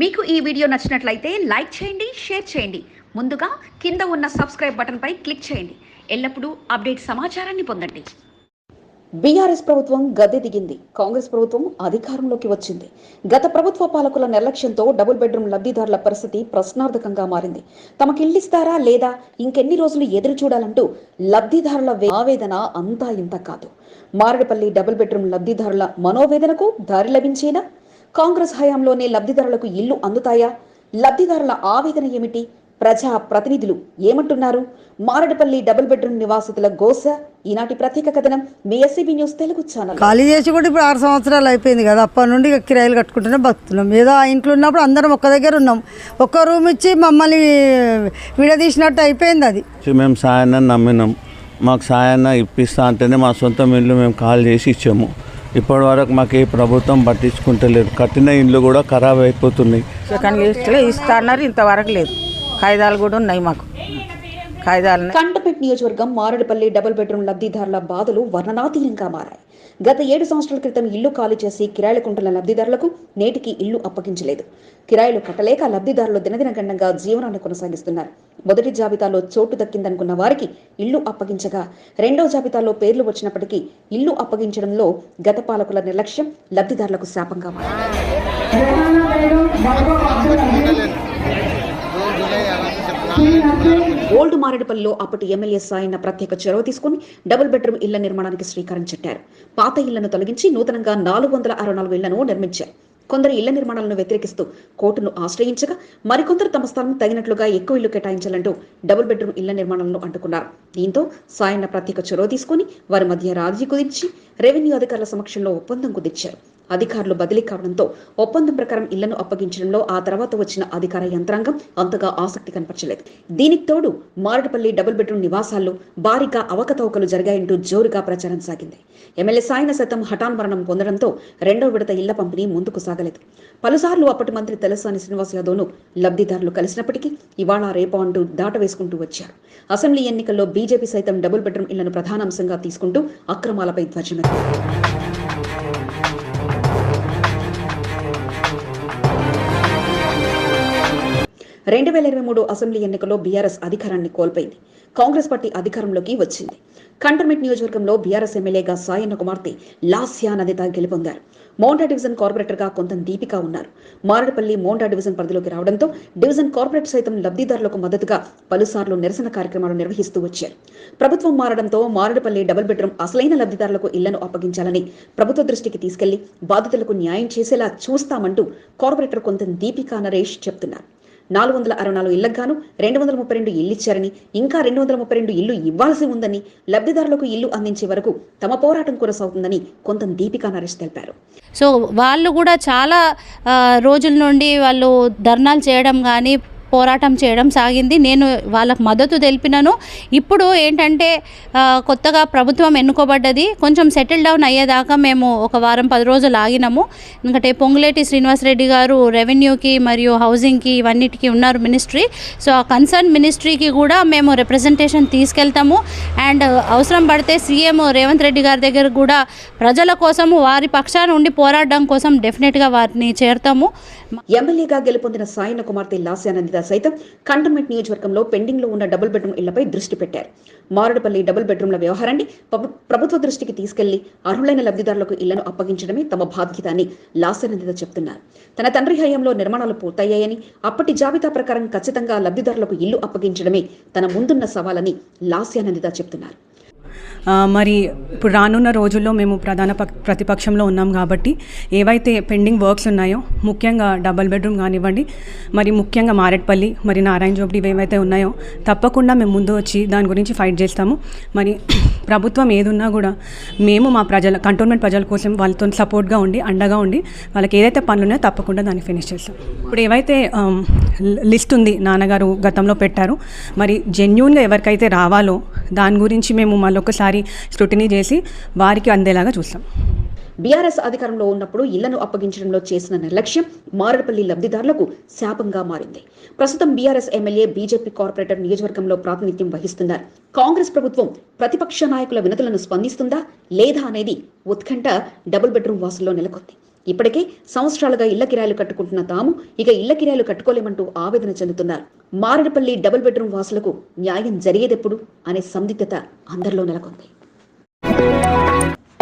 మీకు ఈ వీడియో నచ్చినట్లయితే లైక్ చేయండి షేర్ చేయండి. ముందుగా కింద ఉన్న సబ్స్క్రైబ్ బటన్పై క్లిక్ చేయండి. ఎల్లప్పుడూ అప్డేట్ సమాచారాన్ని పొందండి. బీఆర్ఎస్ ప్రభుత్వం గద్దె దిగింది. కాంగ్రెస్ ప్రభుత్వం అధికారంలోకి వచ్చింది. గత ప్రభుత్వ పాలకుల నిర్లక్ష్యంతో డబుల్ బెడ్రూమ్ లబ్ధిదారుల పరిస్థితి ప్రశ్నార్థకంగా మారింది. తమకిల్లిస్తారా లేదా ఇంకెన్ని రోజులు ఎదురు చూడాలంటూ లబ్ధిదారుల ఆవేదన అంతా ఇంత కాదు. మారడపల్లి డబుల్ బెడ్రూమ్ లబ్ధిదారుల మనోవేదనకు దారి లభించేనా? కాంగ్రెస్ హయాంలోనే లబ్ధిదారులకు ఇల్లు అందుతాయా? లబ్ధిదారుల ఆవేదన ఏమిటి? ప్రజా ప్రతినిధులు ఏమంటున్నారు? మారడపల్లి డబుల్ బెడ్రూమ్ నివాసితుల గోస ఈనాటి ప్రత్యేక కథనం మీ ఎస్సీబీ న్యూస్ తెలుగు ఛానల్. ఖాళీ చేసి కూడా ఇప్పుడు ఆరు సంవత్సరాలు అయిపోయింది కదా అప్పటి నుండి కిరాయిలు కట్టుకుంటూనే బతుకుతున్నాం. ఏదో ఆ ఇంట్లో ఉన్నప్పుడు అందరం ఒక్క దగ్గర ఉన్నాం. ఒక్క రూమ్ ఇచ్చి మమ్మల్ని విడదీసినట్టు అయిపోయింది అది. మేము సాయన్న నమ్మినాం. మాకు సాయన్న ఇప్పిస్తా అంటేనే మా సొంత ఇల్లు మేము కాల్ చేసి ఇచ్చాము. ఇప్పటి వరకు మాకు ఏ ప్రభుత్వం పట్టించుకుంటలేదు. కట్టిన ఇండ్లు కూడా ఖరాబ్ అయిపోతున్నాయి. సెకండ్ లిస్టులో ఇస్తా అన్నారు ఇంతవరకు లేదు. కాగితాలు కూడా ఉన్నాయి మాకు. కాగితాలు ఉన్నాయి. కంటపెట్ నియోజకవర్గం మారడపల్లి డబుల్ బెడ్రూమ్ లబ్ధిదారుల బాధలు వర్ణనాతీయంగా మారాయి. గత ఏడు సంవత్సరాల క్రితం ఇల్లు ఖాళీ చేసి కిరాయిలకుంటున్న లబ్ధిదారులకు నేటికి ఇల్లు అప్పగించలేదు. కిరాయిలు కట్టలేక లబ్ధిదారులు దినదిన గండంగా జీవనాన్ని కొనసాగిస్తున్నారు. మొదటి జాబితాలో చోటు దక్కిందనుకున్న వారికి ఇల్లు అప్పగించగా రెండో జాబితాలో పేర్లు వచ్చినప్పటికీ ఇల్లు అప్పగించడంలో గత పాలకుల నిర్లక్ష్యం లబ్ధిదారులకు శాపంగా మారింది. ఓల్డ్ మారేడుపల్లిలో అప్పటి ఎమ్మెల్యే సాయన్న ప్రత్యేక చొరవ తీసుకుని డబుల్ బెడ్రూమ్ ఇళ్ళ నిర్మాణానికి శ్రీకారం చుట్టారు. పాత ఇళ్ళను తొలగించి నూతనంగా నాలుగు వందల అరవై నాలుగు ఇళ్ళను నిర్మించారు. కొందరు ఇళ్ళ నిర్మాణాలను వ్యతిరేకిస్తూ కోర్టును ఆశ్రయించగా మరికొందరు తమ స్థలం తగినట్లుగా ఎక్కువ ఇల్లు కేటాయించాలంటూ డబుల్ బెడ్రూమ్ ఇళ్ళ నిర్మాణాలను అంటుకున్నారు. దీంతో సాయన్న ప్రత్యేక చొరవ తీసుకుని వారి మధ్య రాజీ కుదిర్చి రెవెన్యూ అధికారుల సమక్షంలో ఒప్పందం కుదిర్చారు. అధికారులు బదిలీ కావడంతో ఒప్పందం ప్రకారం ఇళ్ళను అప్పగించడంలో ఆ తర్వాత వచ్చిన అధికార యంత్రాంగం అంతగా ఆసక్తి కనపరచలేదు. దీనికి తోడు మారడపల్లి డబుల్ బెడ్రూమ్ నివాసాల్లో భారీగా అవకతవకలు జరిగాయంటూ జోరుగా ప్రచారం సాగింది. ఎమ్మెల్యే సాయన శతం హఠాన్ మరణం పొందడంతో రెండో విడత ఇళ్ళ పంపిణీ ముందుకు సాగలేదు. పలుసార్లు అప్పటి మంత్రి తెలసాని శ్రీనివాస్ యాదవ్ను లబ్ధిదారులు కలిసినప్పటికీ ఇవాళ రేపో అంటూ దాట వేసుకుంటూ వచ్చారు. అసెంబ్లీ ఎన్నికల్లో బీజేపీ సైతం డబుల్ బెడ్రూమ్ ఇళ్ళను ప్రధాన అంశంగా తీసుకుంటూ అక్రమాలపై ధ్వజమెత్తారు రెండు వేల ఇరవై మూడు అసెంబ్లీ ఎన్నికల్లో బీఆర్ఎస్ అధికారాన్ని కోల్పోయింది. కాంగ్రెస్ పార్టీ అధికారంలోకి వచ్చింది. కంటర్మెంట్ నియోజకవర్గంలో బీఆర్ఎస్ ఎమ్మెల్యేగా సాయన్న కుమార్తె లాస్యా నదిత గెలుపొందారు. మోండా డివిజన్ కార్పొరేటర్గా కొంత దీపిక ఉన్నారు. మారడపల్లి మోండా డివిజన్ పరిధిలోకి రావడంతో డివిజన్ కార్పొరేట్ సైతం లబ్ధిదారులకు మద్దతుగా పలుసార్లు నిరసన కార్యక్రమాలు నిర్వహిస్తూ వచ్చారు. ప్రభుత్వం మారడంతో మారడపల్లి డబుల్ బెడ్రూమ్ అసలైన లబ్ధిదారులకు ఇళ్ళను అప్పగించాలని ప్రభుత్వ దృష్టికి తీసుకెళ్ళి బాధితులకు న్యాయం చేసేలా చూస్తామంటూ కార్పొరేటర్ కొంత దీపికా నరేష్ చెప్తున్నారు. నాలుగు వందల అరవై నాలుగు ఇళ్ళకు గాను రెండు వందల ముప్పై రెండు ఇల్లు ఇచ్చారని ఇంకా రెండు వందల ముప్పై రెండు ఇల్లు ఇవ్వాల్సి ఉందని లబ్ధిదారులకు ఇల్లు అందించే వరకు తమ పోరాటం కొనసాగుతుందని కొంత దీపికా నరేష్ తెలిపారు. సో వాళ్ళు కూడా చాలా రోజుల నుండి వాళ్ళు ధర్నాలు చేయడం కానీ పోరాటం చేయడం సాగింది. నేను వాళ్ళకు మద్దతు తెలిపినాను. ఇప్పుడు ఏంటంటే కొత్తగా ప్రభుత్వం ఎన్నుకోబడ్డది. కొంచెం సెటిల్ డౌన్ అయ్యేదాకా మేము ఒక వారం పది రోజులు ఆగినాము. ఎందుకంటే పొంగులేటి శ్రీనివాసరెడ్డి గారు రెవెన్యూకి మరియు హౌసింగ్కి ఇవన్నిటికీ ఉన్నారు మినిస్ట్రీ. సో ఆ కన్సర్న్ మినిస్ట్రీకి కూడా మేము రిప్రజెంటేషన్ తీసుకెళ్తాము. అండ్ అవసరం పడితే సీఎం రేవంత్ రెడ్డి గారి దగ్గర కూడా ప్రజల కోసము వారి పక్షాన ఉండి పోరాడడం కోసం డెఫినెట్గా వారిని చేరుతాము. ఎమ్మెల్యేగా గెలుపొందిన సాయన కుమార్తె లాస్యానందిత సైతం కంటోన్మెంట్ నియోజకవర్గంలో పెండింగ్లో ఉన్న డబుల్ బెడ్రూమ్ ఇళ్ళపై దృష్టి పెట్టారు. మారడపల్లి డబుల్ బెడ్రూమ్ల వ్యవహారాన్ని ప్రభుత్వ దృష్టికి తీసుకెళ్ళి అర్హులైన లబ్ధిదారులకు ఇళ్ళను అప్పగించడమే తమ బాధ్యత అని లాసనందిత చెప్తున్నారు. తన తండ్రి హయాంలో నిర్మాణాలు పూర్తయ్యాయని అప్పటి జాబితా ప్రకారం ఖచ్చితంగా లబ్ధిదారులకు ఇల్లు అప్పగించడమే తన ముందున్న సవాలని లాస్యానందిత చెప్తున్నారు. మరి ఇప్పుడు రానున్న రోజుల్లో మేము ప్రధాన ప ప్రతిపక్షంలో ఉన్నాం కాబట్టి ఏవైతే పెండింగ్ వర్క్స్ ఉన్నాయో ముఖ్యంగా డబల్ బెడ్రూమ్ కానివ్వండి మరి ముఖ్యంగా మారేట్పల్లి మరి నారాయణ జోబడి ఏవైతే ఉన్నాయో తప్పకుండా మేము ముందు వచ్చి దాని గురించి ఫైట్ చేస్తాము. మరి ప్రభుత్వం ఏదున్నా కూడా మేము మా ప్రజల కంటోన్మెంట్ ప్రజల కోసం వాళ్ళతో సపోర్ట్గా ఉండి అండగా ఉండి వాళ్ళకి ఏదైతే పనులు ఉన్నాయో తప్పకుండా దాన్ని ఫినిష్ చేస్తాం. ఇప్పుడు ఏవైతే లిస్ట్ ఉంది నాన్నగారు గతంలో పెట్టారు మరి జెన్యున్గా ఎవరికైతే రావాలో దాని గురించి మేము మళ్ళొకసారి స్క్రూటినీ చేసి వారికి అందేలాగా చూస్తాం. బీఆర్ఎస్ అధికారంలో ఉన్నప్పుడు ఇళ్ళను అప్పగించడంలో చేసిన నిర్లక్ష్యం మారడపల్లి లబ్ధిదారులకు శాపంగా మారింది. ప్రస్తుతం బీఆర్ఎస్ ఎమ్మెల్యే బీజేపీ కార్పొరేటర్ నియోజకవర్గంలో ప్రాతినిధ్యం వహిస్తున్నారు కాంగ్రెస్ ప్రభుత్వం ప్రతిపక్ష నాయకుల వినతులను స్పందిస్తుందా? లేదా అనేది ఉత్కంఠ డబుల్ బెడ్రూమ్ వాసుల్లో నెలకొంది. ఇప్పటికే సంవత్సరాలుగా ఇళ్ళ కిరాయిలు కట్టుకుంటున్న తాము ఇక ఇళ్ళ కిరాయిలు కట్టుకోలేమంటూ ఆవేదన చెందుతున్నారు. మారడపల్లి డబుల్ బెడ్రూమ్ వాసులకు న్యాయం జరిగేదెప్పుడు అనే సందిగ్ధత అందరిలో నెలకొంది.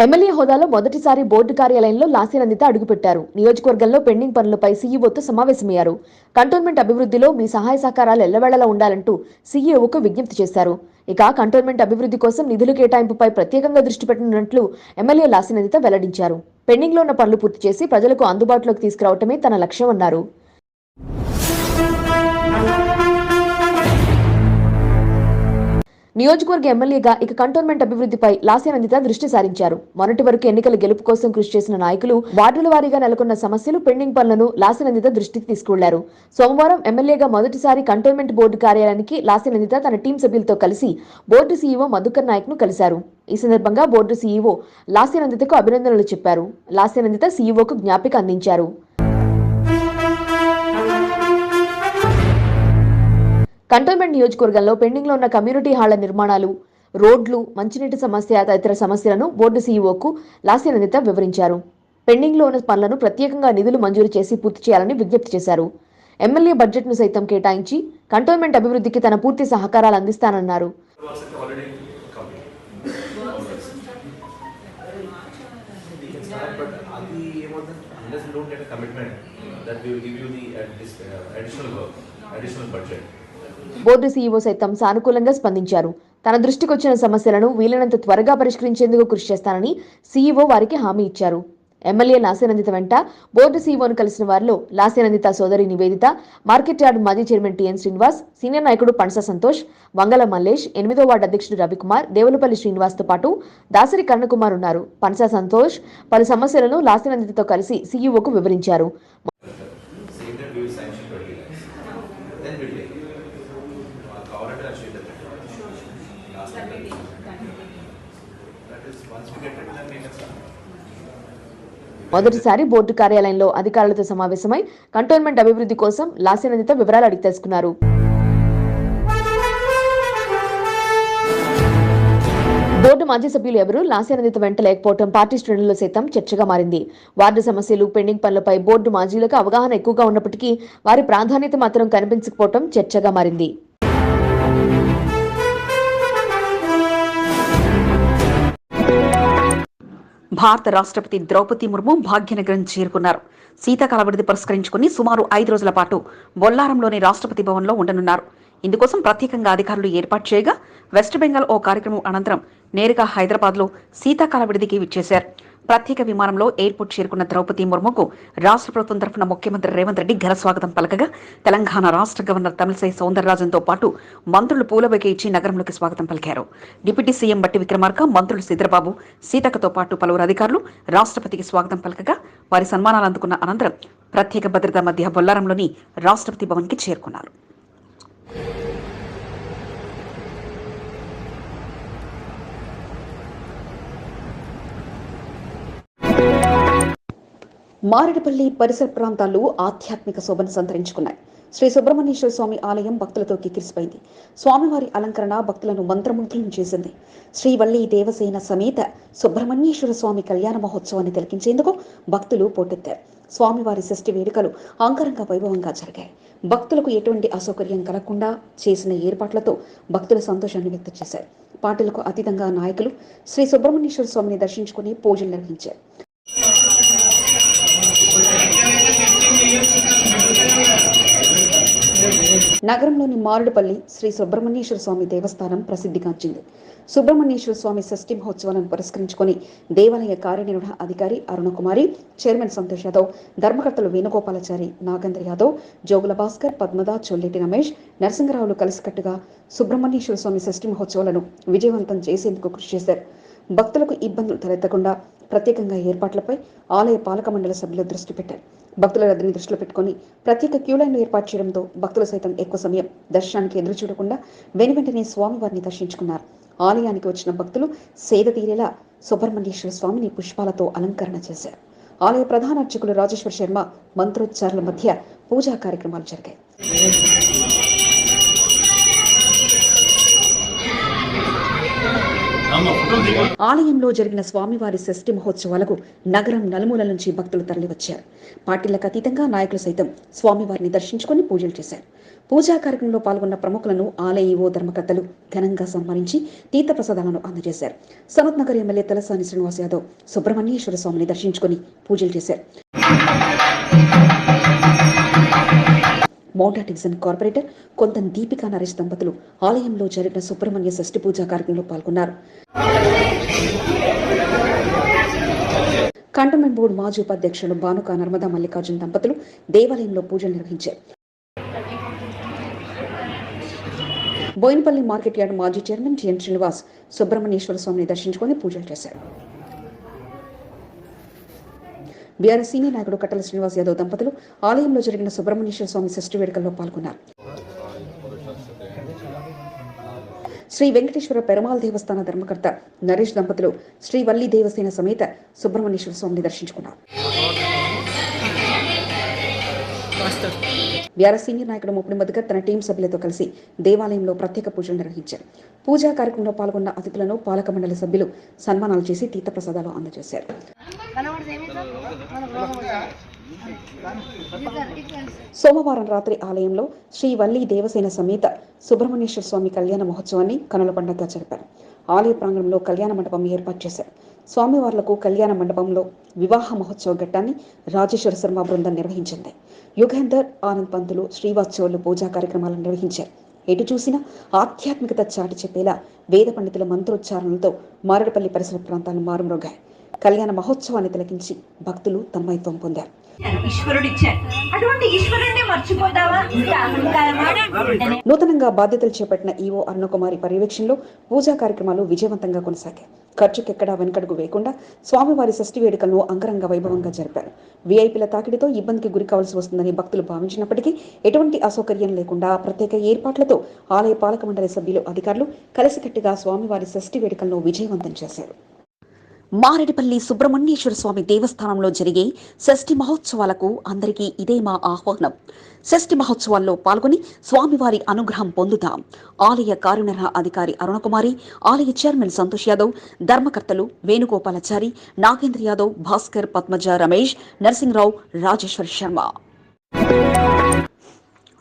ఎమ్మెల్యే హోదాలో మొదటిసారి బోర్డు కార్యాలయంలో లాస్యనందిత అడుగుపెట్టారు. నియోజకవర్గంలో పెండింగ్ పనులపై సీఈఓతో సమావేశమయ్యారు. కంటోన్మెంట్ అభివృద్ధిలో మీ సహాయ సహకారాలు ఎల్లవేళలా ఉండాలంటూ సీఈఓకు విజ్ఞప్తి చేశారు. ఇక కంటోన్మెంట్ అభివృద్ధి కోసం నిధులు కేటాయింపుపై ప్రత్యేకంగా దృష్టి పెట్టనున్నట్లు ఎమ్మెల్యే లాస్యనందిత వెల్లడించారు. పెండింగ్లో ఉన్న పనులు పూర్తి చేసి ప్రజలకు అందుబాటులోకి తీసుకురావటమే తన లక్ష్యం నియోజకవర్గ ఎమ్మెల్యేగా ఇక కంటోన్మెంట్ అభివృద్ధిపై లాస్యానందిత దృష్టి సారించారు. మొన్నటి వరకు ఎన్నికల గెలుపు కోసం కృషి చేసిన నాయకులు వార్డుల వారీగా నెలకొన్న సమస్యలు పెండింగ్ పనులను లాస్యానందిత దృష్టికి తీసుకువెళ్ళారు. సోమవారం ఎమ్మెల్యేగా మొదటిసారి కంటోన్మెంట్ బోర్డు కార్యాలయానికి లాస్యానందిత తన టీం సభ్యులతో కలిసి బోర్డు సీఈఓ మధుకర్ నాయక్ను కలిశారు. ఈ సందర్భంగా బోర్డు సీఈఓ లాస్యానందితకు అభినందనలు చెప్పారు. లాస్యానందిత సీఈఓకు జ్ఞాపిక అందించారు. కంటోన్మెంట్ నియోజకవర్గంలో పెండింగ్లో ఉన్న కమ్యూనిటీ హాళ్ళ నిర్మాణాలు రోడ్లు మంచినీటి సమస్య తదితర సమస్యలను బోర్డు సీఈఓకు లాస్యనందిత వివరించారు. పెండింగ్లో ఉన్న పనులను ప్రత్యేకంగా నిధులు మంజూరు చేసి పూర్తి చేయాలని విజ్ఞప్తి చేశారు. ఎమ్మెల్యే బడ్జెట్ను సైతం కేటాయించి కంటోన్మెంట్ అభివృద్ధికి తన పూర్తి సహకారాలు అందిస్తానన్నారు. But అది బోర్డు సీఈఓ సైతం సానుకూలంగా స్పందించారు. తన దృష్టికొచ్చిన సమస్యలను వీలైనంత త్వరగా పరిష్కరించేందుకు కృషి చేస్తానని సీఈఓ వారికి హామీ ఇచ్చారు. ఎమ్మెల్యే లాస్యనందిత వెంట బోర్డు సీఈఓను కలిసిన వారిలో లాస్యనందిత సోదరి నివేదిత మార్కెట్ యార్డ్ మాజీ చైర్మన్ టిఎన్ శ్రీనివాస్ సీనియర్ నాయకుడు పణస సంతోష్ వంగల మల్లేష్ ఎనిమిదో వార్డు అధ్యక్షుడు రవికుమార్ దేవులపల్లి శ్రీనివాస్తో పాటు దాసరి కర్ణకుమార్ ఉన్నారు. పణస సంతోష్ పలు సమస్యలను లాస్యనందితతో కలిసి సీఈఓకు వివరించారు Saying that we will sanction twenty lakhs. Then we'll take it. Uh, కావాలంటే అది చేద్దాం. Last. That is, once we get it, then we can start. మొదటిసారి బోర్డు కార్యాలయంలో అధికారులతో సమావేశమై కంటోన్మెంట్ అభివృద్ధి కోసం లాస్యనందిత వివరాలు అడిగి తెలుసుకున్నారు బోర్డు మాజీ సభ్యులు ఎవరూ లాస్యానందిత వెంట లేకపోవడం పార్టీ శ్రేణుల్లో సైతం చర్చగా మారింది వార్డు సమస్యలు పెండింగ్ పనులపై బోర్డు మాజీలకు అవగాహన ఎక్కువగా ఉన్నప్పటికీ వారి ప్రాధాన్యత మాత్రం కనిపించకపోవడం చర్చగా మారింది భారత రాష్ట్రపతి ద్రౌపది ముర్ము భాగ్యనగరం చేరుకున్నారు. శీతాకాల విడిది పురస్కరించుకుని సుమారు ఐదు రోజుల పాటు బొల్లారంలోని రాష్ట్రపతి భవన్లో ఉండనున్నారు. ఇందుకోసం ప్రత్యేకంగా అధికారులు ఏర్పాటు చేయగా వెస్ట్ బెంగాల్ ఓ కార్యక్రమం అనంతరం నేరుగా హైదరాబాద్లో శీతాకాల విడిదికి విచ్చేశారు. ప్రత్యేక విమానంలో ఎయిర్పోర్ట్ చేరుకున్న ద్రౌపది ముర్ముకు రాష్ట్ర ప్రభుత్వం తరఫున ముఖ్యమంత్రి రేవంత్ రెడ్డి ఘన స్వాగతం పలకగా తెలంగాణ రాష్ట్ర గవర్నర్ తమిళసై సౌందరరాజన్తో పాటు మంత్రులు పూలబొకే ఇచ్చి నగరంలోకి స్వాగతం పలికారు. డిప్యూటీ సీఎం బట్టి విక్రమార్క మంత్రులు సిద్రబాబు సీతక్కతో పాటు పలువురు అధికారులు రాష్ట్రపతికి స్వాగతం పలకగా వారి సన్మానాలు అందుకున్న అనంతరం ప్రత్యేక భద్రత మధ్య బొల్లారంలోని రాష్ట్రపతి భవన్కి చేరుకున్నారు. మారేడుపల్లి పరిసర ప్రాంతాలు ఆధ్యాత్మిక శోభను సంతరించుకున్నాయి. శ్రీ సుబ్రహ్మణ్యేశ్వర స్వామి ఆలయం భక్తులతో కిక్కిరిసిపోయింది. స్వామివారి అలంకరణ భక్తులను మంత్రముగ్ధులను చేసింది. శ్రీవల్లి దేవసేన సమేత సుబ్రహ్మణ్యేశ్వర స్వామి కళ్యాణ మహోత్సవాన్ని తిలకించేందుకు భక్తులు పోటెత్తారు. స్వామివారి షష్ఠి వేడుకలు అంగరంగ వైభవంగా జరిగాయి. భక్తులకు ఎటువంటి అసౌకర్యం కలగకుండా చేసిన ఏర్పాట్లతో భక్తుల సంతోషాన్ని వ్యక్తం చేశారు. పాటలకు అతీతంగా నాయకులు శ్రీ సుబ్రహ్మణ్యేశ్వర స్వామిని దర్శించుకుని పూజలు నిర్వహించారు. నగరంలోని మారుడుపల్లి శ్రీ సుబ్రహ్మణ్యేశ్వర స్వామి దేవస్థానం ప్రసిద్ధిగాంచింది. సుబ్రహ్మణ్యేశ్వర స్వామి షష్ఠి మహోత్సవాలను పురస్కరించుకొని దేవాలయ కార్యనిర్వహణ అధికారి అరుణకుమారి చైర్మన్ సంతోష్ యాదవ్ ధర్మకర్తలు వేణుగోపాలాచారి నాగేంద్ర యాదవ్ జోగుల భాస్కర్ పద్మద చొల్లెటి రమేష్ నరసింహరావులు కలిసికట్టుగా సుబ్రహ్మణ్యేశ్వర స్వామి షష్ఠి మహోత్సవాలను విజయవంతం చేసేందుకు కృషి చేశారు. భక్తులకు ఇబ్బందులు తలెత్తకుండా ప్రత్యేకంగా ఏర్పాట్లపై ఆలయ పాలక మండలి సభ్యులు దృష్టి పెట్టారు. భక్తుల రద్దీని దృష్టిలో పెట్టుకొని ప్రత్యేక క్యూ లైన్లు ఏర్పాటు చేయడంతో భక్తులు సైతం ఎక్కువ సమయం దర్శనానికి ఎదురు చూడకుండా వెను వెంటనే స్వామివారిని దర్శించుకున్నారు. ఆలయానికి వచ్చిన భక్తులు సేద తీరేలా సుబ్రహ్మణ్యేశ్వర స్వామిని పుష్పాలతో అలంకరణ చేశారు. ఆలయ ప్రధాన అర్చకులు రాజేశ్వర శర్మ మంత్రోచ్చారుల మధ్య పూజా కార్యక్రమాలు జరిగాయి. ఆలయంలో జరిగిన స్వామివారి షష్ఠి మహోత్సవాలకు నగరం నలుమూలల నుంచి భక్తులు తరలివచ్చారు. పార్టీలకు అతీతంగా నాయకులు సైతం స్వామివారిని దర్శించుకొని పూజలు చేశారు. పూజా కార్యక్రమంలో పాల్గొన్న ప్రముఖులను ఆలయ ఈవో ధర్మకర్తలు ఘనంగా సన్మానించి తీర్థప్రసాదాలను అందజేశారు. సనత్ నగర్ ఎమ్మెల్యే తలసాని శ్రీనివాస్ యాదవ్ సుబ్రహ్మణ్యేశ్వర స్వామిని దర్శించుకొని పూజలు చేశారు. మౌంటా డివిజన్ కార్పొరేటర్ కొంత దీపికా నరేష్ దంపతులు ఆలయంలో జరిగిన సుబ్రహ్మణ్య షష్ఠి పూజా కార్యక్రమంలో పాల్గొన్నారు. కంటోన్మెంట్ బోర్డు మాజీ ఉపాధ్యక్షులు భానుక నర్మదా మల్లికార్జున్ దంపతులు దేవాలయంలో పూజలు నిర్వహించారు. బోయినపల్లి మార్కెట్ యార్డ్ మాజీ చైర్మన్ జిఎన్ శ్రీనివాస్ సుబ్రహ్మణ్యేశ్వర స్వామిని దర్శించుకొని పూజలు చేశారు. బీఆర్ఎస్ సీనియర్ నాయకుడు కట్టల శ్రీనివాస్ యాదవ్ దంపతులు ఆలయంలో జరిగిన సుబ్రహ్మణ్యేశ్వర స్వామి షష్ఠి వేడుకల్లో పాల్గొన్నారు. శ్రీ వెంకటేశ్వర పెరమాల్ దేవస్థాన ధర్మకర్త నరేష్ దంపతులు శ్రీ వల్లి దేవసేన సమేత సుబ్రహ్మణ్యేశ్వర స్వామిని దర్శించుకున్నారు. బీఆర్ఎస్ సీనియర్ నాయకుడు ముప్పటి మధుకర్ తన టీం సభ్యులతో కలిసి దేవాలయంలో ప్రత్యేక పూజలు నిర్వహించారు. పూజా కార్యక్రమంలో పాల్గొన్న అతిథులను పాలక మండలి సభ్యులు సన్మానాలు చేసి తీర్థప్రసాదాలు అందజేశారు. సోమవారం రాత్రి ఆలయంలో శ్రీ వల్లి దేవసేన సమేత సుబ్రహ్మణ్యేశ్వర స్వామి కళ్యాణ మహోత్సవాన్ని కనుల పండుగగా జరిపారు. ఆలయ ప్రాంగణంలో కళ్యాణ మండపం ఏర్పాటు చేశారు. స్వామివార్లకు కళ్యాణ మండపంలో వివాహ మహోత్సవ ఘట్టాన్ని రాజేశ్వర శర్మ బృందం నిర్వహించింది. యుగేందర్ ఆనంద్ పంతులు శ్రీవాత్సవులు పూజా కార్యక్రమాలను నిర్వహించారు. ఎటు చూసినా ఆధ్యాత్మికత చాటి చెప్పేలా వేద పండితుల మంత్రోచ్చారణలతో మారడపల్లి పరిసర ప్రాంతాలు మారుమ్రోగాయి. కళ్యాణ మహోత్సవాన్ని తిలకించి భక్తులు తన్మయత్వం పొందారు. నూతనంగా బాధ్యతలు చేపట్టిన ఈవో అరుణకుమారి పర్యవేక్షణలో పూజా కార్యక్రమాలు విజయవంతంగా కొనసాగాయి. ఖర్చుకెక్కడా వెనుకడుగు వేయకుండా స్వామివారి షష్ఠి వేడుకలను అంగరంగ వైభవంగా జరిపారు. వీఐపీల తాకిడితో ఇబ్బందికి గురి కావాల్సి వస్తుందని భక్తులు భావించినప్పటికీ ఎటువంటి అసౌకర్యం లేకుండా ప్రత్యేక ఏర్పాట్లతో ఆలయ పాలక మండలి సభ్యులు అధికారులు కలిసికట్టుగా స్వామివారి షష్ఠి వేడుకలను విజయవంతం చేశారు. మారేడుపల్లి సుబ్రహ్మణ్యేశ్వర స్వామి దేవస్థానంలో జరిగే షష్ఠి మహోత్సవాలకు అందరికీ ఇదే మా ఆహ్వానం. షష్ఠి మహోత్సవాల్లో పాల్గొని స్వామివారి అనుగ్రహం పొందుతాం. ఆలయ కార్యనిర్వహణ అధికారి అరుణకుమారి ఆలయ చైర్మన్ సంతోష్ యాదవ్ ధర్మకర్తలు వేణుగోపాలాచారి నాగేంద్ర యాదవ్ భాస్కర్ పద్మజ రమేష్ నరసింహరావు రాజేశ్వర్ శర్మ.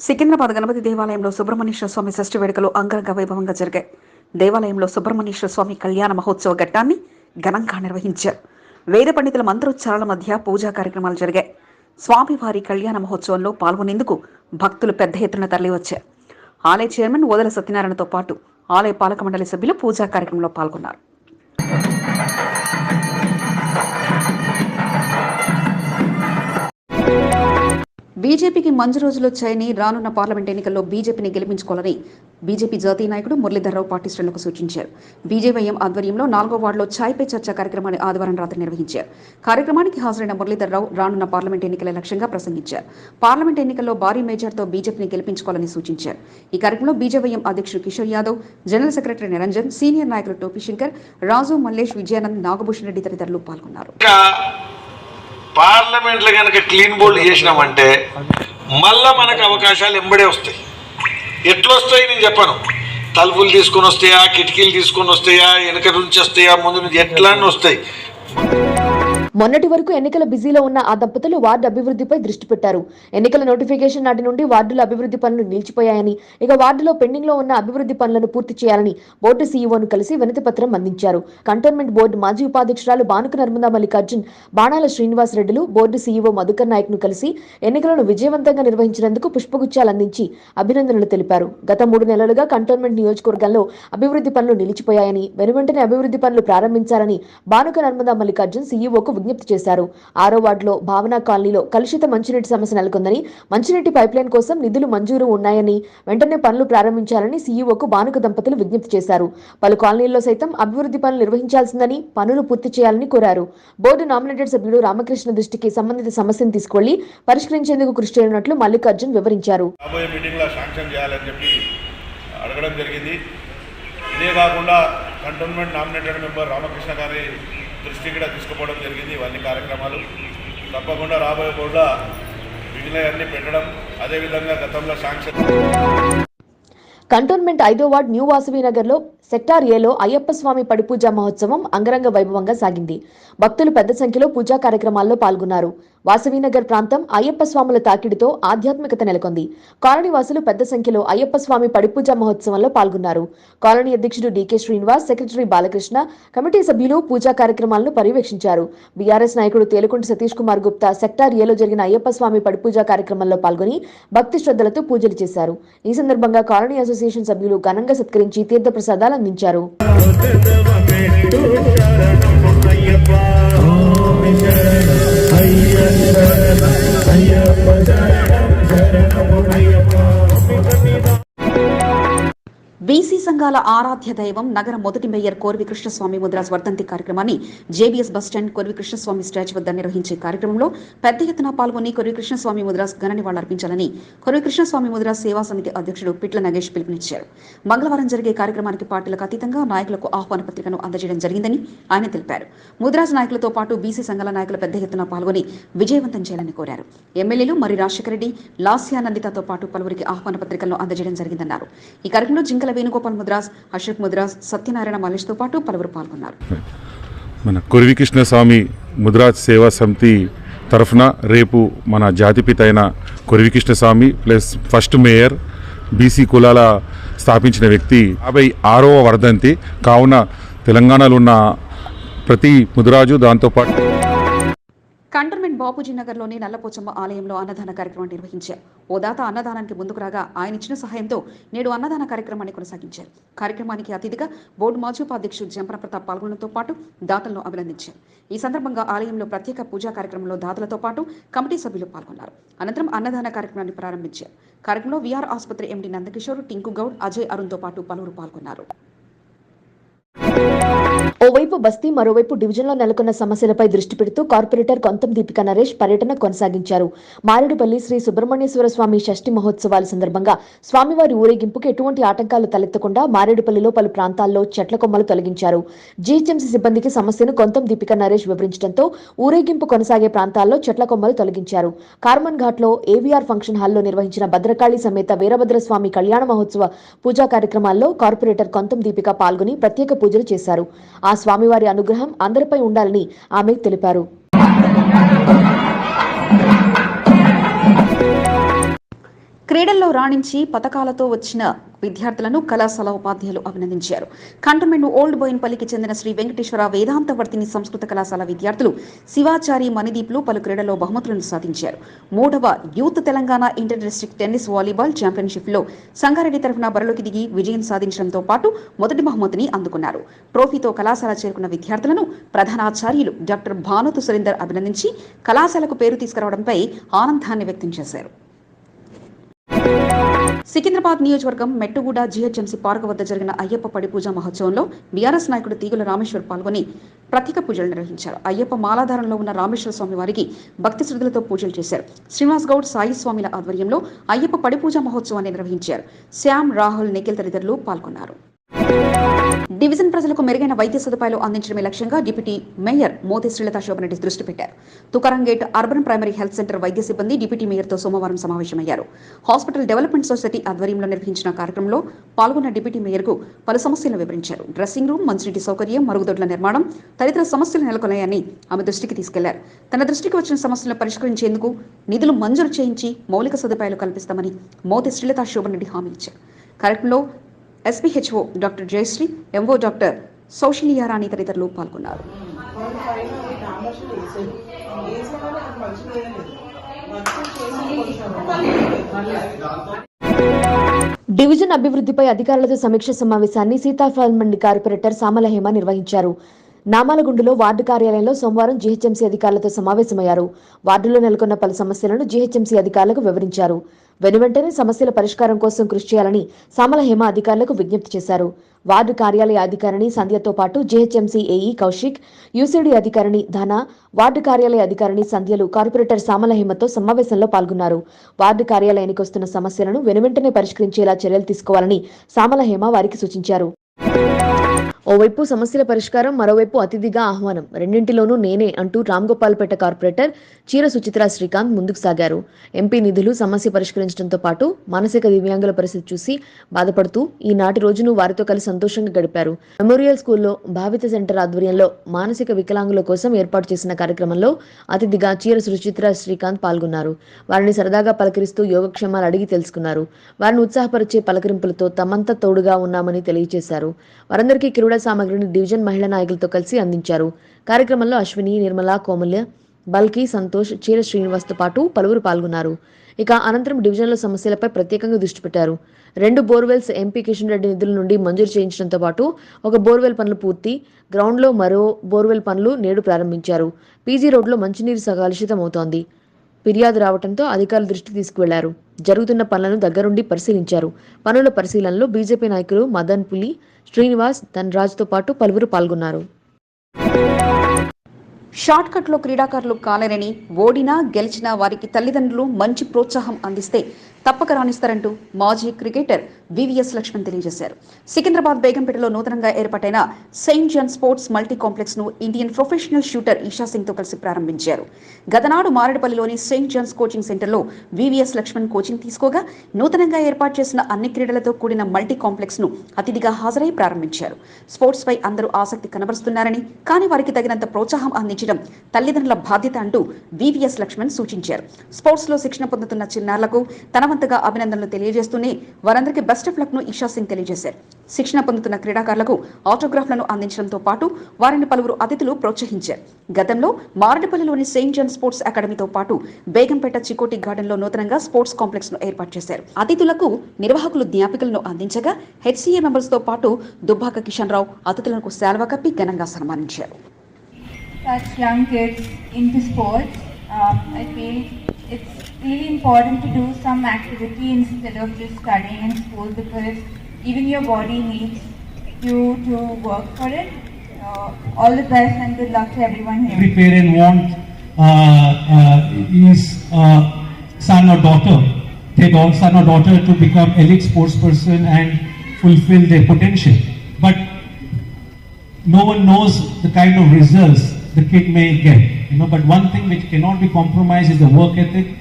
సికింద్రాబాద్ గణపతి దేవాలయంలో సుబ్రహ్మణ్యేశ్వర స్వామి షష్ఠి వేడుకలు అంగరంగ వైభవంగా జరిగాయి. దేవాలయంలో సుబ్రహ్మణ్యేశ్వర స్వామి కళ్యాణ మహోత్సవ ఘట్టాన్ని ఘనంగా నిర్వహించారు. వేద పండితుల మంత్రోచ్చారాల మధ్య పూజా కార్యక్రమాలు జరిగాయి. స్వామివారి కళ్యాణ మహోత్సవంలో పాల్గొనేందుకు భక్తులు పెద్ద ఎత్తున తరలివచ్చారు. ఆలయ చైర్మన్ ఓదల సత్యనారాయణతో పాటు ఆలయ పాలక మండలి సభ్యులు పూజా కార్యక్రమంలో పాల్గొన్నారు. బీజేపీకి మంచి రోజులు వచ్చాయని రానున్న పార్లమెంట్ ఎన్నికల్లో బీజేపీని గెలిపించుకోవాలని బీజేపీ జాతీయ నాయకుడు మురళీధరరావు పార్టీ శ్రేణులకు సూచించారు. బీజేవైఎం ఆధ్వర్యంలో నాలుగో వార్డులో ఛాయ్పై చర్చ కార్యక్రమాన్ని ఆదివారం రాత్రి నిర్వహించారు. కార్యక్రమానికి హాజరైన మురళీధరరావు రానున్న పార్లమెంట్ ఎన్నికల లక్ష్యంగా ప్రసంగించారు. పార్లమెంట్ ఎన్నికల్లో భారీ మేజర్తో బీజేపీని గెలిపించుకోవాలని సూచించారు. ఈ కార్యక్రమంలో బీజేవైఎం అధ్యక్షుడు Kishore Yadav general secretary Niranjan senior నాయకులు టోపీ శంకర్ రాజు మల్లేష్ విజయానంద్ నాగభూషణ్ రెడ్డి తదితరులు పాల్గొన్నారు. పార్లమెంట్లో కనుక క్లీన్ బోల్డ్ చేసినామంటే మళ్ళా మనకు అవకాశాలు ఎంబడే వస్తాయి. ఎట్లా వస్తాయి నేను చెప్పను. తలుపులు తీసుకొని వస్తాయా కిటికీలు తీసుకొని వస్తాయా వెనక నుంచి వస్తాయా ముందు నుంచి ఎట్లా వస్తాయి. మొన్నటి వరకు ఎన్నికల బిజీలో ఉన్న ఆ దంపతులు వార్డు అభివృద్ధిపై దృష్టి పెట్టారు. ఎన్నికల నోటిఫికేషన్ నాటి నుండి వార్డుల అభివృద్ధి పనులు నిలిచిపోయాయని ఇక వార్డులో పెండింగ్లో ఉన్న అభివృద్ధి పనులను పూర్తి చేయాలని బోర్డు సీఈఓను కలిసి వినతి పత్రం అందించారు. కంటోన్మెంట్ బోర్డు మాజీ ఉపాధ్యక్షురాలు బానుక నర్మదా మల్లికార్జున్ బాణాల శ్రీనివాస్ రెడ్డిలు బోర్డు సీఈఓ మధుకర్ నాయక్ను కలిసి ఎన్నికలను విజయవంతంగా నిర్వహించినందుకు పుష్పగుచ్చాలు అందించి అభినందనలు తెలిపారు. గత మూడు నెలలుగా కంటోన్మెంట్ నియోజకవర్గంలో అభివృద్ధి పనులు నిలిచిపోయాయని వెనువెంటనే అభివృద్ధి పనులు ప్రారంభించాలని బానుక నర్మదా మల్లికార్జున్ సీఈఓకు విజ్ఞప్తి చేశారు. ఆరో వార్డులో భావన కాలనీలో కలుషిత మంచినీటి సమస్య నెలకొందని మంచినీటి పైప్లైన్ కోసం నిధులు మంజూరు ఉన్నాయని వెంటనే పనులు ప్రారంభించాలని సీఈఓకు బానుక దంపతులు విజ్ఞప్తి చేశారు. పలు కాలనీల్లో సైతం అభివృద్ధి పనులు నిర్వహించాల్సిందని పనులు పూర్తి చేయాలని కోరారు. బోర్డు నామినేటెడ్ సభ్యుడు రామకృష్ణ దృష్టికి సంబంధిత సమస్యను తీసుకెళ్ళి పరిష్కరించేందుకు కృషి చేయనున్నట్లు మల్లికార్జున్ వివరించారు. అడగడం జరిగింది. ఇదే కాకుండా కంటోన్మెంట్ నామినేటెడ్ మెంబర్ రామకృష్ణ గారి దృష్టికి కూడా తీసుకుపోవడం జరిగింది. ఇవన్నీ కార్యక్రమాలు తప్పకుండా రాబోయే కూడా మిగిలినవన్నీ పెట్టడం అదేవిధంగా గతంలో శాంక్షన్ కంటోన్మెంట్ ఐదో వార్డ్ న్యూ వాసవి నగర్లో సెక్టార్ ఏలో అయ్యప్ప స్వామి పడిపూజ మహోత్సవం అంగరంగ వైభవంగా సాగింది. భక్తులు పెద్ద సంఖ్యలో పూజా కార్యక్రమాల్లో పాల్గొన్నారు. వాసవినగర్ ప్రాంతం అయ్యప్ప స్వాముల తాకిడితో ఆధ్యాత్మికత నెలకొంది. కాలనీ వాసులు పెద్ద సంఖ్యలో అయ్యప్ప స్వామి పడిపూజ మహోత్సవంలో పాల్గొన్నారు. కాలనీ అధ్యక్షుడు DK Srinivas secretary Balakrishna committee సభ్యులు పూజా కార్యక్రమాలను పర్యవేక్షించారు. బీఆర్ఎస్ నాయకుడు తేలుకుంటి సతీష్ కుమార్ గుప్తా సెక్టార్ ఏలో జరిగిన అయ్యప్ప స్వామి పడిపూజ కార్యక్రమంలో పాల్గొని భక్తి శ్రద్ధలతో పూజలు చేశారు. ఈ సందర్భంగా కాలనీ అసోసియేషన్ సభ్యులు ఘనంగా సత్కరించి తీర్థప్రసాదాలు అందించారు. هيا هيا بدأ బీసీ సంఘాల ఆరాధ్య దైవం నగర మొదటి మేయర్ కోర్వి కృష్ణస్వామి ముద్రాస్ వర్ధంతి కార్యక్రమాన్ని JBS bus stand Korvi Krishnaswamy statue వద్ద నిర్వహించే కార్యక్రమంలో పెద్ద ఎత్తున పాల్గొని కొరివి కృష్ణస్వామి ముద్రాస్ ఘన నివాళులర్పించాలని కొరివి కృష్ణస్వామి ముద్రాస్ సేవా సమితి అధ్యక్షుడు పిట్ల నగేష్ పిలుపునిచ్చారు. మంగళవారం జరిగే కార్యక్రమానికి పార్టీలకు అతీతంగా నాయకులకు ఆహ్వాన పత్రికను అందజేయడం జరిగిందని ఆయన తెలిపారు. ముద్రాస్ నాయకులతో పాటు బీసీ సంఘాల నాయకులు పెద్ద ఎత్తున పాల్గొని విజయవంతం చేయాలని కోరారు. ఎమ్మెల్యేలు మరి రాజశేఖర రెడ్డి లాస్యానందితతో పాటు పలువురికి ఆహ్వాన పత్రికలను అందజేయడం జరిగిందన్నారు. ఈ కార్యక్రమంలో జింకల వేణుగోపాల్ ముద్రాస్ అశోక్ ముద్రాస్ సత్యనారాయణ మల్లేష్తో పాటు పలువురు పాల్గొన్నారు. మన కురివి కృష్ణస్వామి ముద్రాజ్ సేవా సమితి తరఫున రేపు మన జాతిపిత అయిన Kuruvi Krishnaswamy plus first mayor BC కులాల స్థాపించిన వ్యక్తి యాభై ఆరవ వర్ధంతి. కావున తెలంగాణలో ఉన్న ప్రతి ముద్రాజు దాంతోపాటు కంటోన్మెంట్ బాపూజీ నగర్లోని నల్లపోచమ్మ ఆలయంలో అన్నదాన కార్యక్రమం నిర్వహించారు. ఓ దాత అన్నదానానికి ముందుకు రాగా ఆయన ఇచ్చిన సహాయంతో నేడు అన్నదాన కార్యక్రమాన్ని కొనసాగించారు. కార్యక్రమానికి అతిథిగా బోర్డు మాజోపాధ్యక్షుడు జంపన ప్రతాప్ పాల్గొనడంతో పాటు దాతలను అభినందించారు. ఈ సందర్భంగా ఆలయంలో ప్రత్యేక పూజా కార్యక్రమంలో దాతలతో పాటు కమిటీ సభ్యులు పాల్గొన్నారు. అనంతరం అన్నదాన కార్యక్రమాన్ని ప్రారంభించారు. కార్యక్రమంలో విఆర్ ఆసుపత్రి ఎండి నందకిషోర్ టింకు గౌడ్ అజయ్ అరుణ్తో పాటు పలువురు పాల్గొన్నారు. ఓవైపు బస్తీ మరోవైపు డివిజన్లో నెలకొన్న సమస్యలపై దృష్టి పెడుతూ కార్పొరేటర్ కొంతం దీపిక నరేష్ పర్యటన కొనసాగించారు. మారేడుపల్లి శ్రీ సుబ్రహ్మణ్యేశ్వర స్వామి షష్ఠి మహోత్సవాల సందర్భంగా స్వామివారి ఊరేగింపుకు ఎటువంటి ఆటంకాలు తలెత్తకుండా మారేడుపల్లిలో పలు ప్రాంతాల్లో చెట్ల కొమ్మలు తొలగించారు. జీహెచ్ఎంసీ సిబ్బందికి సమస్యను కొంతం దీపిక నరేష్ వివరించడంతో ఊరేగింపు కొనసాగే ప్రాంతాల్లో చెట్ల కొమ్మలు తొలగించారు. కార్మన్ ఘాట్లో ఏవీఆర్ ఫంక్షన్ హాల్లో నిర్వహించిన భద్రకాళి సమేత వీరభద్ర స్వామి కళ్యాణ మహోత్సవ పూజా కార్యక్రమాల్లో కార్పొరేటర్ కొంతం దీపిక పాల్గొని ప్రత్యేక పూజలు చేశారు. ఆ స్వామివారి అనుగ్రహం అందరిపై ఉండాలని ఆమె తెలిపారు. క్రీడల్లో రాణించి పథకాలతో వచ్చిన విద్యార్థులను కళాశాల ఉపాధ్యాయులు అభినందించారు. కంటోన్మెంట్ ఓల్డ్ బోయిన్పల్లికి చెందిన శ్రీ వెంకటేశ్వర వేదాంతవర్తిని సంస్కృత కళాశాల విద్యార్థులు శివాచారి మణిదీప్లు పలు క్రీడల్లో బహుమతులను సాధించారు. మూడవ youth Telangana inter district tennis volleyball ఛాంపియన్షిప్లో Sangareddy తరఫున బరిలోకి దిగి విజయం సాధించడంతో పాటు మొదటి బహుమతిని అందుకున్నారు. ట్రోఫీతో కళాశాల చేరుకున్న విద్యార్థులను ప్రధానాచార్యులు డాక్టర్ భానుతు సురేందర్ అభినందించి కళాశాలకు పేరు తీసుకురావడంపై ఆనందాన్ని వ్యక్తం చేశారు. సికింద్రాబాద్ నియోజకవర్గం మెట్టుగూడ జీహెచ్ఎంసీ పార్క్ వద్ద జరిగిన అయ్యప్ప పడి పూజ మహోత్సవంలో బీఆర్ఎస్ నాయకుడు తీగుల రామేశ్వర్ పాల్గొని ప్రత్యేక పూజలు నిర్వహించారు. అయ్యప్ప మాలాధారంలో ఉన్న రామేశ్వర స్వామి వారికి భక్తి శ్రద్ధలతో పూజలు చేశారు. శ్రీనివాస్ గౌడ్ సాయి స్వామిల ఆధ్వర్యంలో అయ్యప్ప పడి పూజ మహోత్సవాన్ని నిర్వహించారు. శ్యామ్ రాహుల్ నిఖిల్ తదితరులు పాల్గొన్నారు. డివిజన్ ప్రజలకు మెరుగైన వైద్య సదుపాయాలు అందించడమే లక్ష్యంగా డిప్యూటీ మేయర్ మోతి శ్రీలత శోభనరెడ్డి దృష్టి పెట్టారు. Tukaram gate urban primary health centre వైద్య సిబ్బంది డిప్యూటీ మేయర్తో సోమవారం సమావేశమయ్యారు. హాస్పిటల్ డెవలప్మెంట్ సొసైటీ ఆధ్వర్యంలో నిర్వహించిన కార్యక్రమంలో పాల్గొన్న డిప్యూటీ మేయర్కు పలు సమస్యలను వివరించారు. డ్రెస్సింగ్ రూమ్ మంచినీటి సౌకర్యం మరుగుదొడ్ల నిర్మాణం తదితర సమస్యలు నెలకొన్నాయని ఆమె దృష్టికి తీసుకెళ్ళారు. తన దృష్టికి వచ్చిన సమస్యలను పరిష్కరించేందుకు నిధులు మంజూరు చేయించి మౌలిక సదుపాయాలు కల్పిస్తామని మోతి శ్రీలత శోభనరెడ్డి హామీ ఇచ్చారు. కార్యక్రమంలో SPHO doctor Jayashree MO doctor Saushalyarani తదితరులు పాల్గొన్నారు. డివిజన్ అభివృద్ధిపై అధికారులతో సమీక్ష సమావేశాన్ని సీతాఫల్ మండి కార్పొరేటర్ సామల హేమ నిర్వహించారు. నామాలగుండులో వార్డు కార్యాలయంలో సోమవారం జీహెచ్ఎంసీ అధికారులతో సమావేశమయ్యారు. వార్డులో నెలకొన్న పలు సమస్యలను జీహెచ్ఎంసీ అధికారులకు వివరించారు. వెనువెంటనే సమస్యల పరిష్కారం కోసం కృషి చేయాలని సమల హేమ అధికారులకు విజ్ఞప్తి చేశారు. వార్డు కార్యాలయ అధికారిని సంధ్యతో పాటు జీహెచ్ఎంసీ ఏఈ కౌశిక్ యూసీడీ అధికారిని ధన వార్డు కార్యాలయ అధికారిని సంధ్యలు కార్పొరేటర్ సామల హేమతో సమావేశంలో పాల్గొన్నారు. వార్డు కార్యాలయానికి వస్తున్న సమస్యలను వెనువెంటనే పరిష్కరించేలా చర్యలు తీసుకోవాలని సామల హేమ వారికి సూచించారు. ఓవైపు సమస్యల పరిష్కారం మరోవైపు అతిథిగా ఆహ్వానం. రెండింటిలోనూ నేనే అంటూ రామ్ గోపాల్పేట కార్పొరేటర్ చీర సుచిత్ర శ్రీకాంత్ ముందుకు సాగారు. ఎంపీ నిధులు సమస్య పరిష్కరించడంతో పాటు మానసిక దివ్యాంగుల పరిస్థితి చూసి బాధపడుతూ ఈనాటి రోజును వారితో కలిసి సంతోషంగా గడిపారు. మెమోరియల్ స్కూల్లో భావిత సెంటర్ ఆధ్వర్యంలో మానసిక వికలాంగుల కోసం ఏర్పాటు చేసిన కార్యక్రమంలో అతిథిగా చీర సుచిత్ర శ్రీకాంత్ పాల్గొన్నారు. వారిని సరదాగా పలకరిస్తూ యోగక్షేమాలు అడిగి తెలుసుకున్నారు. వారిని ఉత్సాహపరిచే పలకరింపులతో తమంతా తోడుగా ఉన్నామని తెలియజేశారు. వారందరికీ కిరుడ సామగ్రిని డివిజన్ మహిళా నాయకులతో కలిసి అందించారు. కార్యక్రమంలో అశ్విని నిర్మల కోమల్య బల్కి సంతోష్ చీర శ్రీనివాస్తో పాటు పలువురు పాల్గొన్నారు. ఇక అనంతరం డివిజన్ల సమస్యలపై ప్రత్యేకంగా దృష్టి పెట్టారు. రెండు బోర్వెల్స్ ఎంపీ కిషన్ రెడ్డి నిధుల నుండి మంజూరు చేయించడంతో పాటు ఒక బోర్వెల్ పనులు పూర్తి గ్రౌండ్లో మరో బోర్వెల్ పనులు నేడు ప్రారంభించారు. పీజీ రోడ్లో మంచినీరు కలుషితమవుతోంది ఫిర్యాదు రావడంతో అధికారుల దృష్టికి తీసుకువెళ్ళారు. జరుగుతున్న పనులను దగ్గరుండి పరిశీలించారు. పనుల పరిశీలనలో బీజేపీ నాయకులు మదన్ పులి శ్రీనివాస్ ధనరాజ్తో పాటు పలువురు పాల్గొన్నారు. షార్ట్ కట్లో క్రీడాకారులు కాలేరని ఓడినా గెలిచినా వారికి తల్లిదండ్రులు మంచి ప్రోత్సాహం అందిస్తే తప్పక రాణిస్తారంటూ మాజీ క్రికెటర్ వివిఎస్ లక్ష్మణ్ తెలియజేశారు. సికింద్రాబాద్ బేగంపేటలో నూతనంగా ఏర్పాటైన సెయింట్ జాన్ స్పోర్ట్స్ మల్టీ కాంప్లెక్స్ను ఇండియన్ ప్రొఫెషనల్ షూటర్ ఈషా సింగ్తో కలిసి ప్రారంభించారు. గతనాడు మారేడుపల్లిలోని సెయింట్ జాన్స్ కోచింగ్ సెంటర్లో వివిఎస్ లక్ష్మణ్ కోచింగ్ తీసుకోగా నూతనంగా ఏర్పాటు చేసిన అన్ని క్రీడలతో కూడిన మల్టీ కాంప్లెక్స్ను అతిథిగా హాజరై ప్రారంభించారు. స్పోర్ట్స్ పై అందరూ ఆసక్తి కనబరుస్తున్నారని కానీ వారికి తగినంత ప్రోత్సాహం అందించడం తల్లిదండ్రుల బాధ్యత అంటూ వివిఎస్ లక్ష్మణ్ సూచించారు. స్పోర్ట్స్లో శిక్షణ పొందుతున్న చిన్నారులకు తన వంతుగా అభినందనలు తెలియజేస్తూనే వారందరికీ బెస్ట్ ఆఫ్ లక్ను ఇషా సింగ్ తెలియజేశారు. శిక్షణ పొందుతున్న క్రీడాకారులకు ఆటోగ్రాఫ్లను అందించడంతో పాటు వారిని పలువురు అతిథులు ప్రోత్సహించారు. గతంలో మారడపల్లిలోని సెయింట్ జాన్ స్పోర్ట్స్ అకాడమీతో పాటు బేగంపేట చికోటి గార్డెన్లో నూతనంగా స్పోర్ట్స్ కాంప్లెక్స్ను ఏర్పాటు చేశారు. అతిథులకు నిర్వాహకులు జ్ఞాపికలను అందించగా హెచ్సీఏ మెంబర్స్తో పాటు దుబ్బాక కిషన్ రావు అతిథులకు శాల్వా కప్పి ఘనంగా సన్మానించారు. Such young kids into sports. Um, I feel really important to do some activity instead of just studying in school because even your body needs you to work for it. Uh, all the best and good luck to everyone here. every parent wants uh, uh, his uh, son or daughter, their son or daughter to become elite sports person and fulfill their potential. But no one knows the kind of results the kid may get. You know, but one thing which cannot be compromised is the work ethic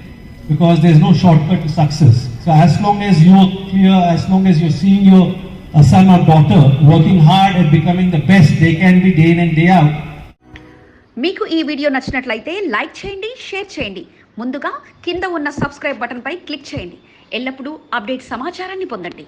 because there's no shortcut to success. So as long as you're clear, as long as you're seeing your uh, son or daughter working hard at becoming the best they can be day in and day out, మీకు ఈ video నచ్చినట్లయితే like చేయండి share చేయండి ముందుగా కింద ఉన్న subscribe బటన్పై click చేయండి ఎల్లప్పుడూ అప్డేట్ సమాచారాన్ని పొందండి